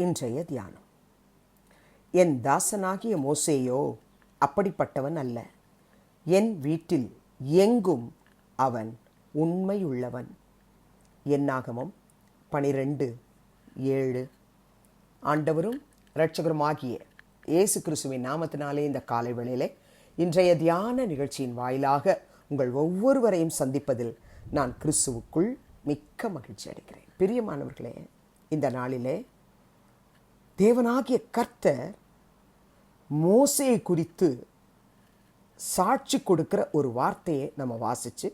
இன்றைய தியானம். என் தாசனாகிய மோசேயோ அப்படிப்பட்டவன் அல்ல. என் வீட்டில் எங்கும் அவன் உண்மையுள்ளவன். என்னாகமம் பனிரெண்டு ஏழு. ஆண்டவரும் இரட்சகருமாகிய இயேசு கிறிஸ்துவின் நாமத்தினாலே இந்த காலை வேளையிலே இன்றைய தியான நிகழ்ச்சியின் வாயிலாக உங்கள் ஒவ்வொருவரையும் சந்திப்பதில் நான் கிறிஸ்துவுக்குள் மிக்க மகிழ்ச்சி அடைகிறேன். பிரியமானவர்களே இந்த நாளிலே தேவனாகிய கர்த்தர் மோசையை குறித்து சாட்சி கொடுக்கிற ஒரு வார்த்தையை நம்ம வாசிச்சு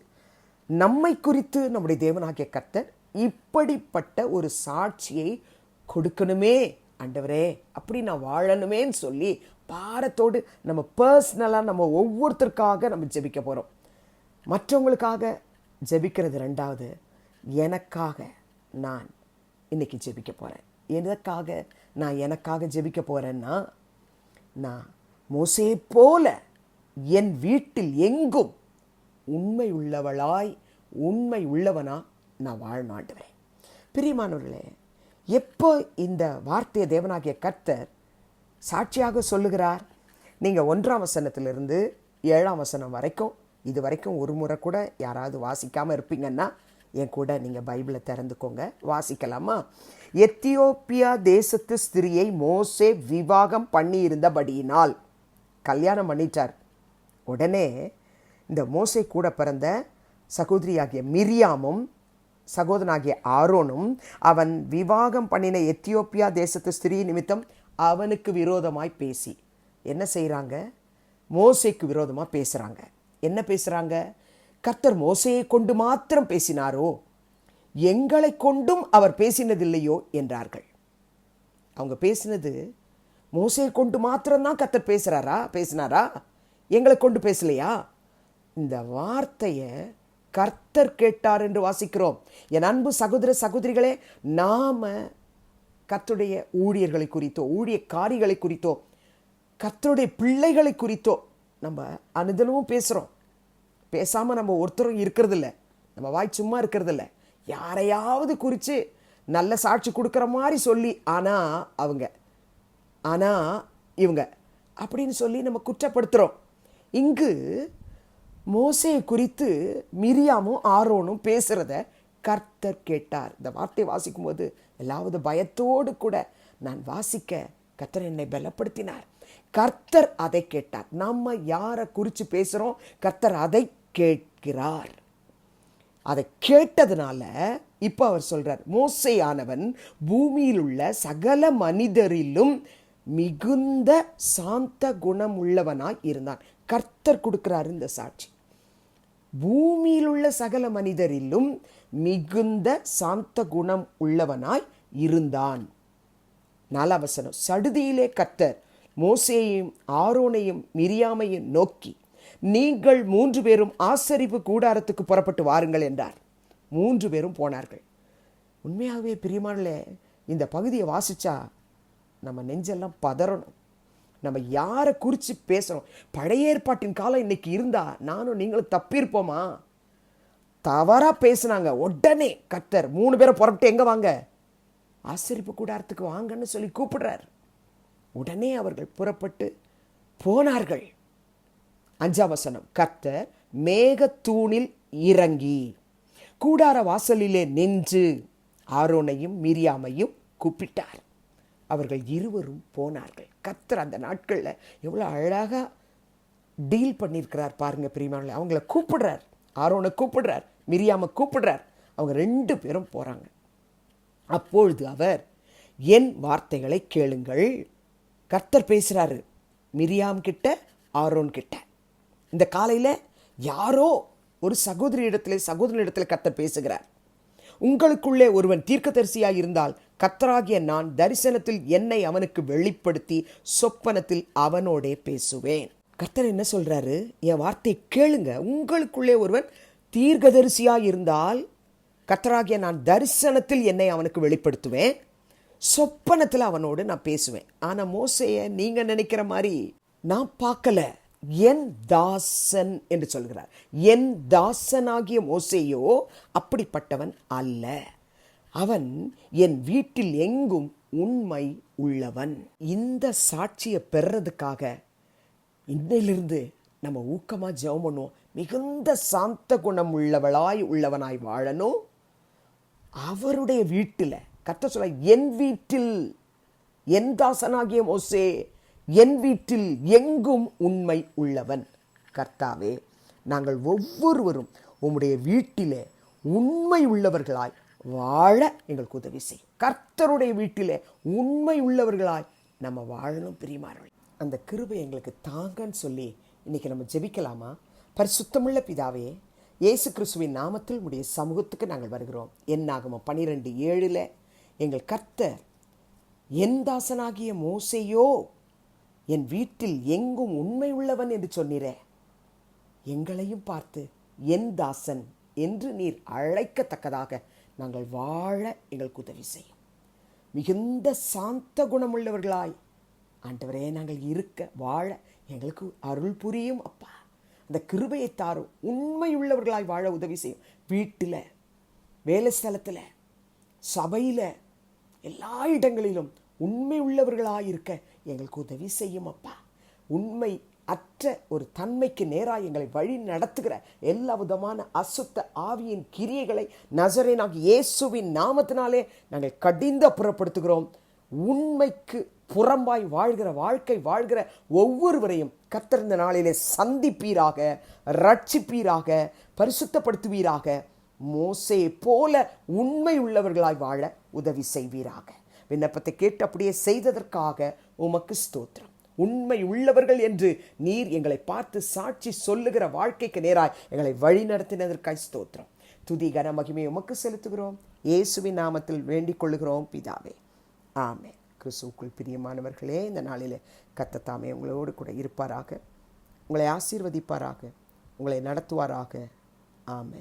நம்மை குறித்து நம்முடைய தேவனாகிய கர்த்தர் இப்படிப்பட்ட ஒரு சாட்சியை கொடுக்கணுமே ஆண்டவரே அப்படி நான் வாழணுமேன்னு சொல்லி பாரத்தோடு நம்ம பர்சனலாக நம்ம ஒவ்வொருத்தருக்காக நம்ம ஜெபிக்க போகிறோம் மற்றவங்களுக்காக ஜெபிக்கிறது ரெண்டாவது எனக்காக நான் இன்னைக்கு ஜெபிக்க போகிறேன் எதற்காக? நான் எனக்காக ஜெபிக்க போகிறேன்னா நான் மோசே போல என் வீட்டில் எங்கும் உண்மை உள்ளவளாய் உண்மை உள்ளவனா நான் வாழ்நாண்டுவேன் பிரியமானவர்களே எப்போ இந்த வார்த்தையை தேவனாகிய கர்த்தர் சாட்சியாக சொல்லுகிறார்? நீங்கள் ஒன்றாம் வசனத்திலிருந்து ஏழாம் வசனம் வரைக்கும் இது வரைக்கும் ஒரு முறை கூட யாராவது வாசிக்காமல் இருப்பீங்கன்னா என் கூட நீங்கள் பைபிளை திறந்துக்கோங்க. வாசிக்கலாமா? எத்தியோப்பியா தேசத்து ஸ்திரியை மோசே விவாகம் பண்ணியிருந்தபடியினால் கல்யாணம் பண்ணிட்டார். உடனே இந்த மோசை கூட பிறந்த சகோதரியாகிய மிரியாமும் சகோதரனாகிய ஆரோனும் அவன் விவாகம் பண்ணின எத்தியோப்பியா தேசத்து ஸ்திரீ நிமித்தம் அவனுக்கு விரோதமாய் பேசி. என்ன செய்கிறாங்க மோசைக்கு விரோதமாக பேசுகிறாங்க என்ன பேசுகிறாங்க கர்த்தர் மோசையை கொண்டு மாத்திரம் பேசினாரோ? எங்களை கொண்டும் அவர் பேசினதில்லையோ? என்றார்கள். அவங்க பேசினது மோசையை கொண்டு மாத்திரம்தான் கர்த்தர் பேசுகிறாரா பேசினாரா? எங்களை கொண்டு பேசலையா? இந்த வார்த்தையை கர்த்தர் கேட்டார் என்று வாசிக்கிறோம். என் அன்பு சகோதர சகோதரிகளே நாம் கர்த்தருடைய ஊழியர்களை குறித்தோ ஊழியக்காரிகளை குறித்தோ கர்த்தருடைய பிள்ளைகளை குறித்தோ நம்ம அனுதினமும் பேசுகிறோம் பேசாமல் நம்ம ஒருத்தரும் இருக்கிறதில்ல. நம்ம வாய் சும்மா இருக்கிறதில்ல. யாரையாவது குறித்து நல்ல சாட்சி கொடுக்குற மாதிரி சொல்லி ஆனால் அவங்க ஆனால் இவங்க அப்படின்னு சொல்லி நம்ம குற்றப்படுத்துகிறோம் இங்கு மோசையை குறித்து மிரியாமும் ஆரோனும் பேசுகிறத கர்த்தர் கேட்டார். இந்த வார்த்தையை வாசிக்கும்போது எல்லாவது பயத்தோடு கூட நான் வாசிக்க கர்த்தர் என்னை பலப்படுத்தினார். கர்த்தர் அதை கேட்டார். நம்ம யாரை குறித்து பேசுகிறோம் கர்த்தர் அதை கேட்கிறார். அதை கேட்டதுனால இப்போ அவர் சொல்கிறார் மோசையானவன் பூமியில் உள்ள சகல மனிதரிலும் மிகுந்த சாந்த குணம் உள்ளவனாய் இருந்தான். கர்த்தர் கொடுக்கிறார் இந்த சாட்சி. பூமியில் உள்ள சகல மனிதரிலும் மிகுந்த சாந்த குணம் உள்ளவனாய் இருந்தான். நாலாவசனம் சடுதியிலே கர்த்தர் மோசேயையும் ஆரோனையும் மிரியாமையும் நோக்கி நீங்கள் மூன்று பேரும் ஆசரிப்பு கூடாரத்துக்கு புறப்பட்டு வாருங்கள் என்றார். மூன்று பேரும் போனார்கள். உண்மையாகவே பிரியமானே இந்த பகுதியை வாசிச்சா நம்ம நெஞ்செல்லாம் பதறணும். நம்ம யாரை குறித்து பேசுகிறோம் பழைய ஏற்பாட்டின் காலம் இன்னைக்கு இருந்தா நானும் நீங்களும் தப்பியிருப்போமா? தவறாக பேசுனாங்க. உடனே கத்தர் மூணு பேரை புறப்பட்டு எங்கே வாங்க? ஆசரிப்பு கூடாரத்துக்கு வாங்கன்னு சொல்லி கூப்பிடுறார். உடனே அவர்கள் புறப்பட்டு போனார்கள். அஞ்சாம் வசனம் கர்த்தர் மேகத்தூணில் இறங்கி கூடார வாசலிலே நின்று ஆரோனையும் மிரியாமையும் கூப்பிட்டார். அவர்கள் இருவரும் போனார்கள். கர்த்தர் அந்த நாட்களில் எவ்வளோ அழகாக டீல் பண்ணியிருக்கிறார் பாருங்க பிரியமானே அவங்கள கூப்பிடுறார். ஆரோனை கூப்பிடுறார் மிரியாமை கூப்பிடுறார். அவங்க ரெண்டு பேரும் போகிறாங்க அப்பொழுது அவர் என் வார்த்தைகளை கேளுங்கள். கர்த்தர் பேசுகிறாரு மிரியாம் கிட்ட ஆரோன் கிட்ட. இந்த காலையில் யாரோ ஒரு சகோதரி இடத்துல சகோதரி இடத்துல கத்தர் பேசுகிறார். உங்களுக்குள்ளே ஒருவன் தீர்க்கதரிசியாக இருந்தால் கத்தராகிய நான் தரிசனத்தில் என்னை அவனுக்கு வெளிப்படுத்தி சொப்பனத்தில் அவனோடே பேசுவேன். கர்த்தர் என்ன சொல்கிறாரு என் வார்த்தை கேளுங்க. உங்களுக்குள்ளே ஒருவன் தீர்க்கதரிசியாக இருந்தால் கத்தராகிய நான் தரிசனத்தில் என்னை அவனுக்கு வெளிப்படுத்துவேன். சொப்பனத்தில் அவனோடு நான் பேசுவேன். ஆனால் மோசைய நீங்கள் நினைக்கிற மாதிரி நான் பார்க்கல. என் தாசன் என்று சொல்கிறார். என் தாசனாகிய மோசையோ அப்படிப்பட்டவன் அல்ல. அவன் என் வீட்டில் எங்கும் உண்மை உள்ளவன். இந்த சாட்சியை பெறதுக்காக இன்னையிலிருந்து நம்ம ஊக்கமாக ஜெபம் பண்ணுவோம். மிகுந்த சாந்த குணம் உள்ளவளாய் உள்ளவனாய் வாழணும். அவருடைய வீட்டில் கத்த சொல்ல என் வீட்டில் என் தாசனாகிய மோசே என் வீட்டில் எங்கும் உண்மை உள்ளவன். கர்த்தாவே நாங்கள் ஒவ்வொருவரும் உம்முடைய வீட்டிலே உண்மை உள்ளவர்களாய் வாழ எங்களுக்கு உதவி செய்யும் கர்த்தருடைய வீட்டிலே உண்மை உள்ளவர்களாய் நம்ம வாழணும் பிரியமானவர்கள் அந்த கிருபை எங்களுக்கு தாங்கன்னு சொல்லி இன்னைக்கு நம்ம ஜெபிக்கலாமா? பரிசுத்தமுள்ள பிதாவே இயேசு கிறிஸ்துவின் நாமத்தில் உடைய சமூகத்துக்கு நாங்கள் வருகிறோம். என்னாகுமோ பனிரெண்டு ஏழில் எங்கள் கர்த்தர் என் தாசனாகிய மோசையோ என் வீட்டில் எங்கும் உண்மை உள்ளவன் என்று சொன்னீரே. எங்களையும் பார்த்து என் தாசன் என்று நீர் அழைக்கத்தக்கதாக நாங்கள் வாழ எங்களுக்கு உதவி செய்யும். மிகுந்த சாந்த குணமுள்ளவர்களாய் ஆண்டவரே நாங்கள் இருக்க வாழ எங்களுக்கு அருள் புரியும் அப்பா. அந்த கிருபையை தாரும் உண்மையுள்ளவர்களாய் வாழ உதவி செய்யும். வீட்டில் வேலை ஸ்தலத்தில் சபையில் எல்லா இடங்களிலும் உண்மை உள்ளவர்களாக இருக்க எங்களுக்கு உதவி செய்யும் அப்பா உண்மை அற்ற ஒரு தன்மைக்கு நேராக எங்களை வழி நடத்துகிற எல்லா விதமான அசுத்த ஆவியின் கிரியைகளை நசரேனாகி இயேசுவின் நாமத்தினாலே நாங்கள் கடிந்த புறப்படுத்துகிறோம் உண்மைக்கு புறம்பாய் வாழ்கிற வாழ்க்கை வாழ்கிற ஒவ்வொருவரையும் கத்திருந்த நாளிலே சந்திப்பீராக ரட்சிப்பீராக பரிசுத்தப்படுத்துவீராக. மோசே போல உண்மை உள்ளவர்களாய் வாழ உதவி செய்வீராக. விண்ணப்பத்தை கேட்டு அப்படியே செய்ததற்காக உமக்கு ஸ்தோத்திரம். உண்மை உள்ளவர்கள் என்று நீர் எங்களை பார்த்து சாட்சி சொல்லுகிற வாழ்க்கைக்கு நேராய் எங்களை வழி நடத்தினதற்காய் ஸ்தோத்திரம். துதி கன மகிமையை உமக்கு செலுத்துகிறோம். இயேசுவின் நாமத்தில் வேண்டிக் கொள்ளுகிறோம் பிதாவே. ஆமே கிறிஸ்துக்குள் பிரியமானவர்களே இந்த நாளில் கத்தத்தாமே உங்களோடு கூட இருப்பாராக. உங்களை ஆசீர்வதிப்பாராக. உங்களை நடத்துவாராக. ஆமே